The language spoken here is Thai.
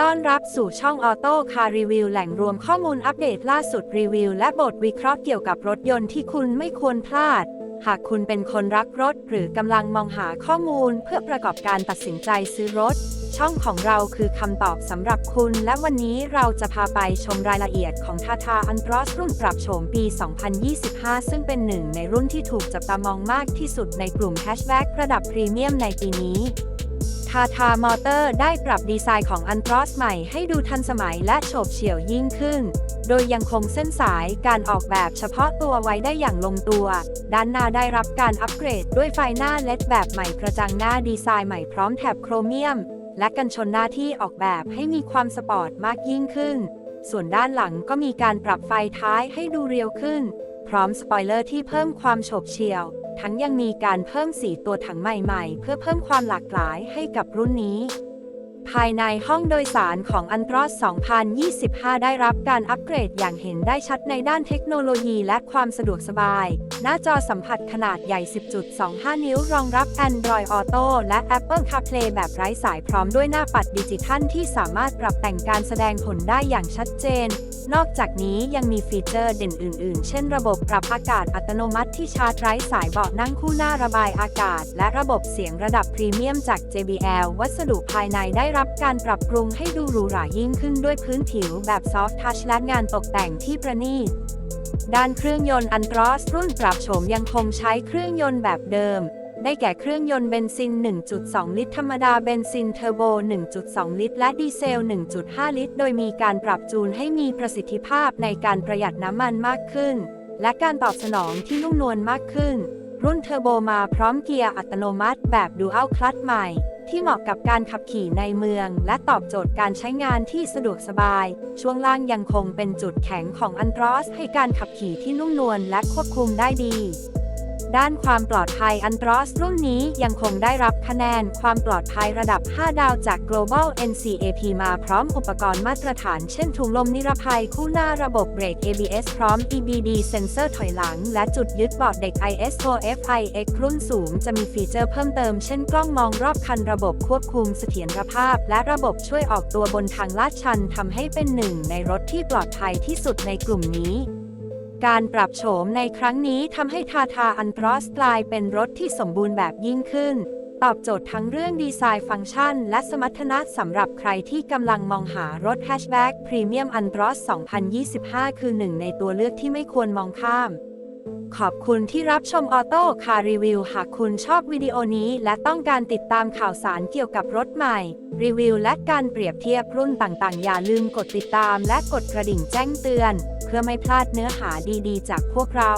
ต้อนรับสู่ช่องออโต้คาร์รีวิวแหล่งรวมข้อมูลอัปเดตล่าสุดรีวิวและบทวิเคราะห์เกี่ยวกับรถยนต์ที่คุณไม่ควรพลาด หากคุณเป็นคนรักรถ หรือกำลังมองหาข้อมูลเพื่อประกอบการตัดสินใจซื้อรถ ช่องของเราคือคำตอบสำหรับคุณ และวันนี้เราจะพาไปชมรายละเอียดของ Tata a n t r o s รุ่นปรับโฉมปี 2025 ซึ่งเป็นหนึ่งในรุ่นที่ถูกจับตามองมากที่สุดในกลุ่มแฮชแบ็กระดับพรีเมียมในปีนี้ ทาทามอเตอร์ได้ปรับดีไซน์ของอันตรอสใหม่ให้ดูทันสมัยและโฉบเฉี่ยวยิ่งขึ้น โดยยังคงเส้นสายการออกแบบเฉพาะตัวไว้ได้อย่างลงตัว ด้านหน้าได้รับการอัปเกรดด้วยไฟหน้าเลดแบบใหม่กระจังหน้าดีไซน์ใหม่พร้อมแถบโครเมียม และกันชนหน้าที่ออกแบบให้มีความสปอร์ตมากยิ่งขึ้น ส่วนด้านหลังก็มีการปรับไฟท้ายให้ดูเรียวขึ้น พร้อมสปอยเลอร์ที่เพิ่มความโฉบเฉี่ยว ทั้งยังมีการเพิ่มสีตัวถังใหม่ๆ เพื่อเพิ่มความหลากหลายให้กับรุ่นนี้ ภายในห้องโดยสารของอันตรอส2025 ได้รับการอัปเกรดอย่างเห็นได้ชัดในด้านเทคโนโลยีและความสะดวกสบาย หน้าจอสัมผัสขนาดใหญ่ 10.25 นิ้ว รองรับ Android Auto และ Apple CarPlay แบบไร้สายพร้อมด้วยหน้าปัดดิจิทัลที่สามารถปรับแต่งการแสดงผลได้อย่างชัดเจน นอกจากนี้ยังมีฟีเจอร์เด่นอื่น ๆ เช่นระบบปรับอากาศอัตโนมัติที่ชาร์จไร้สายเบาะนั่งคู่หน้าระบายอากาศ และระบบเสียงระดับพรีเมียมจาก JBL วัสดุภายในได้รับับการปรับปรุงให้ดูหรูหรายิ่งขึ้นด้วยพื้นผิวแบบซอฟท์ทัชและงานตกแต่งที่ประณีต ด้านเครื่องยนต์อันตรอสรุ่นปรับโฉมยังคงใช้เครื่องยนต์แบบเดิม ได้แก่เครื่องยนต์เบนซิน 1.2 ลิตร ธรรมดาเบนซินเทอร์โบ 1.2 ลิตร และดีเซล 1.5 ลิตร โดยมีการปรับจูนให้มีประสิทธิภาพในการประหยัดน้ำมันมากขึ้น และการตอบสนองที่นุ่มนวลมากขึ้น รุ่นเทอร์โบมาพร้อมเกียร์อัตโนมัติแบบดูอัลคลัตใหม่ ที่เหมาะกับการขับขี่ในเมือง และตอบโจทย์การใช้งานที่สะดวกสบาย ช่วงล่างยังคงเป็นจุดแข็งของอันตรอสให้การขับขี่ที่นุ่มนวลและควบคุมได้ดี ด้านความปลอดภัยอันตรอสรุ่นนี้ยังคงได้รับคะแนนความปลอดภัยระดับ 5 ดาวจาก Global NCAP มาพร้อมอุปกรณ์มาตรฐานเช่นถุงลมนิรภัยคู่หน้าระบบเบรก ABS พร้อม EBD เซนเซอร์ถอยหลัง และจุดยึดเบาะเด็ก ISO FIX รุ่นสูงจะมีฟีเจอร์เพิ่มเติมเช่นกล้องมองรอบคันระบบควบคุมเสถียรภาพ และระบบช่วยออกตัวบนทางลาดชันทำให้เป็นหนึ่งในรถที่ปลอดภัยที่สุดในกลุ่มนี้ การปรับโฉมในครั้งนี้ทำให้ทาทาอันตรอสกลายเป็นรถที่สมบูรณ์แบบยิ่งขึ้น ตอบโจทย์ทั้งเรื่องดีไซน์ฟังก์ชัน และสมรรถนะสำหรับใครที่กำลังมองหารถแฮชแบ็กพรีเมียมอันตรอส 2025 คือหนึ่งในตัวเลือกที่ไม่ควรมองข้าม ขอบคุณที่รับชมออโต้คาร์รีวิวหากคุณชอบวิดีโอนี้และต้องการติดตามข่าวสารเกี่ยวกับรถใหม่ รีวิวและการเปรียบเทียบรุ่นต่างๆ อย่าลืมกดติดตามและกดกระดิ่งแจ้งเตือน เพื่อไม่พลาดเนื้อหาดีๆ จากพวกเรา